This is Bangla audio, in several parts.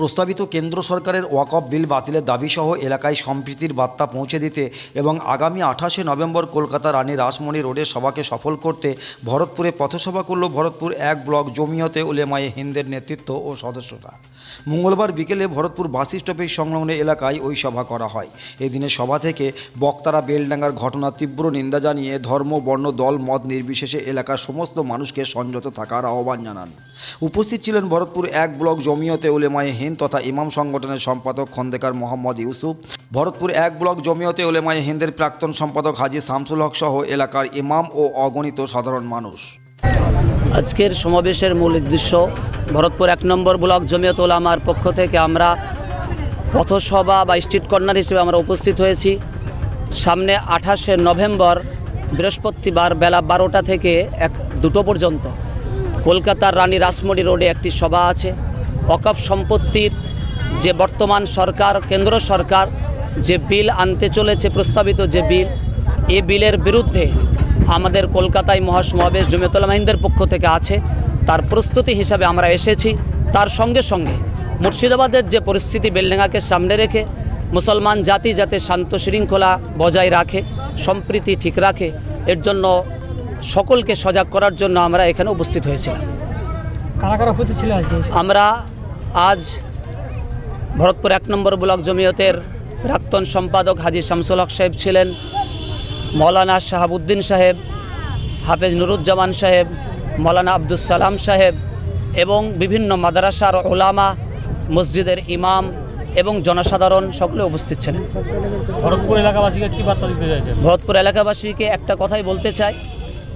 প্রস্তাবিত কেন্দ্র সরকারের ওয়াকফ বিল বাতিলের দাবিসহ এলাকায় সম্প্রীতির বার্তা পৌঁছে দিতে এবং আগামী আঠাশে নভেম্বর কলকাতা রানী রাসমণি রোডের সভাকে সফল করতে ভরতপুরে পথসভা করল ভরতপুর এক ব্লক জমিয়তে উলেমায়ে হিন্দের নেতৃত্ব ও সদস্যরা। মঙ্গলবার বিকেলে ভরতপুর বাস স্টপেজ সংলগ্ন এলাকায় ওই সভা করা হয়। এদিনের সভা থেকে বক্তারা বেলডাঙ্গার ঘটনার তীব্র নিন্দা জানিয়ে ধর্ম, বর্ণ, দল, মত নির্বিশেষে এলাকার সমস্ত মানুষকে সংযত থাকার আহ্বান জানান। উপস্থিত ছিলেন ভরতপুর এক ব্লক জমিয়তে উলেমায়ে হিন্দ তথা ইমাম সংগঠনের সম্পাদক খন্দেকার মোহাম্মদ ইউসুফ। ভরতপুর এক ব্লক জমিয়তে উলেমায়ে হিন্দের প্রাক্তন সম্পাদক হাজি শামসুল হক সহ এলাকার ইমাম ও অগণিত সাধারণ মানুষ। আজকের সমাবেশের মূল উদ্দেশ্য ভরতপুর এক নম্বর ব্লক জমিয়ত ওলামার পক্ষ থেকে আমরা পথসভা বা স্ট্রিট কর্নার হিসেবে আমরা উপস্থিত হয়েছি। সামনে আঠাশে নভেম্বর বৃহস্পতিবার বেলা বারোটা থেকে এক দুটো পর্যন্ত। কলকাতার রানী রাসমণি রোডে একটি সভা আছে। অকাপ সম্পত্তির যে বর্তমান সরকার, কেন্দ্র সরকার, যে বিল আনতে চলেছে, প্রস্তাবিত যে বিল, এ বিলের বিরুদ্ধে আমাদের কলকাতায় মহাসমাবেশ জমিয়তুল মাহিন্দের পক্ষ থেকে আছে। তার প্রস্তুতি হিসাবে আমরা এসেছি। তার সঙ্গে সঙ্গে মুর্শিদাবাদের যে পরিস্থিতি বেলডাঙ্গাকে সামনে রেখে, মুসলমান জাতি যাতে শান্ত শৃঙ্খলা বজায় রাখে, সম্প্রীতি ঠিক রাখে, এর জন্য সকলকে সজাগ করার জন্য আমরা এখানে উপস্থিত হয়েছিলাম। কারা কারা উপস্থিত ছিল আজকে? আমরা আজ ভরতপুর এক নম্বর ব্লক জমিয়তের প্রাক্তন সম্পাদক হাজি শামসুল হক সাহেব ছিলেন মৌলানা শাহাবুদ্দিন সাহেব হাফেজ নুরুজ্জামান সাহেব মৌলানা আব্দুল সালাম সাহেব এবং বিভিন্ন মাদ্রাসার ওলামা মসজিদের ইমাম এবং জনসাধারণ সকলে উপস্থিত ছিলেন। ভরতপুর এলাকাবাসীকে কি বার্তা দিতে চাইছেন? ভরতপুর এলাকাবাসীকে একটা কথাই বলতে চাই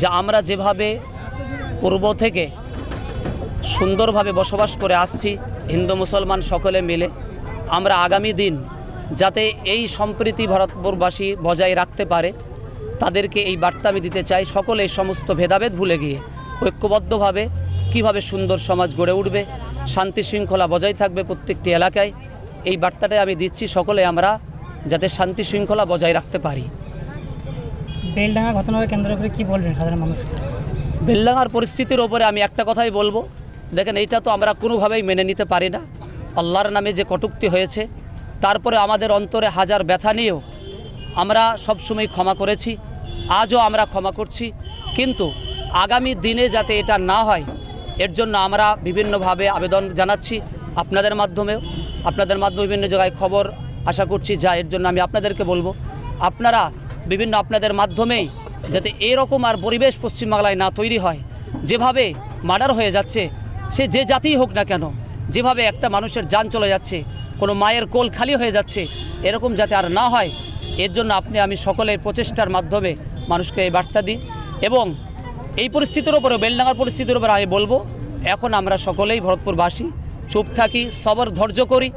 যে আমরা যেভাবে পূর্ব থেকে সুন্দরভাবে বসবাস করে আসছি, হিন্দু মুসলমান সকলে মিলে, আমরা আগামী দিন যাতে এই সম্প্রীতি ভরতপুরবাসী বজায় রাখতে পারে, তাদেরকে এই বার্তা আমি দিতে চাই সকলে এই সমস্ত ভেদাভেদ ভুলে গিয়ে, ঐক্যবদ্ধভাবে কীভাবে সুন্দর সমাজ গড়ে উঠবে, শান্তি শৃঙ্খলা বজায় থাকবে প্রত্যেকটি এলাকায়, এই বার্তাটাই আমি দিচ্ছি সকলে আমরা যাতে শান্তি শৃঙ্খলা বজায় রাখতে পারি। বেলডাঙ্গা ঘটনাকে কেন্দ্র করে কি বলবেন সাধারণ মানুষ? বেলডাঙ্গার পরিস্থিতির ওপরে আমি একটা কথাই বলব। দেখেন, এইটা তো আমরা কোনোভাবেই মেনে নিতে পারি না। আল্লাহর নামে যে কটুক্তি হয়েছে, তারপরে আমাদের অন্তরে হাজার ব্যথা নিয়েও আমরা সবসময় ক্ষমা করেছি, আজও আমরা ক্ষমা করছি। কিন্তু আগামী দিনে যাতে এটা না হয়, এর জন্য আমরা বিভিন্নভাবে আবেদন জানাচ্ছি আপনাদের মাধ্যমেও। আপনাদের মাধ্যমে বিভিন্ন জায়গায় খবর আশা করছি যা, এর জন্য আমি আপনাদেরকে বলব। আপনারা বিভিন্ন আপনাদের মাধ্যমেই যাতে এরকম আর পরিবেশ পশ্চিমবাংলায় না তৈরি হয়। যেভাবে মার্ডার হয়ে যাচ্ছে, সে যে জাতিই হোক না কেন, যেভাবে একটা মানুষের যান চলে যাচ্ছে, কোনো মায়ের কোল খালি হয়ে যাচ্ছে, এরকম যাতে আর না হয়, এর জন্য আপনি আমি সকলের প্রচেষ্টার মাধ্যমে মানুষকে এই বার্তা দিই এবং এই পরিস্থিতির উপরে, বেলডাঙ্গার পরিস্থিতির উপরে আমি বলব, এখন আমরা সকলেই ভরতপুরবাসী, চুপ থাকি, সবর ধৈর্য করি।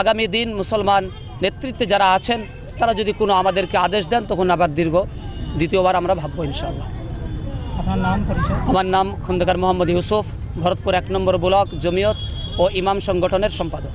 আগামী দিন মুসলমান নেতৃত্বে যারা আছেন তারা যদি কোনো আমাদেরকে আদেশ দেন তখন আবার দীর্ঘ দ্বিতীয়বার আমরা ভাববো ইনশাল্লাহ আপনার নাম আমার নাম খন্দকার মোহাম্মদ ইউসুফ ভরতপুর এক নম্বর ব্লক জমিয়ত ও ইমাম সংগঠনের সম্পাদক।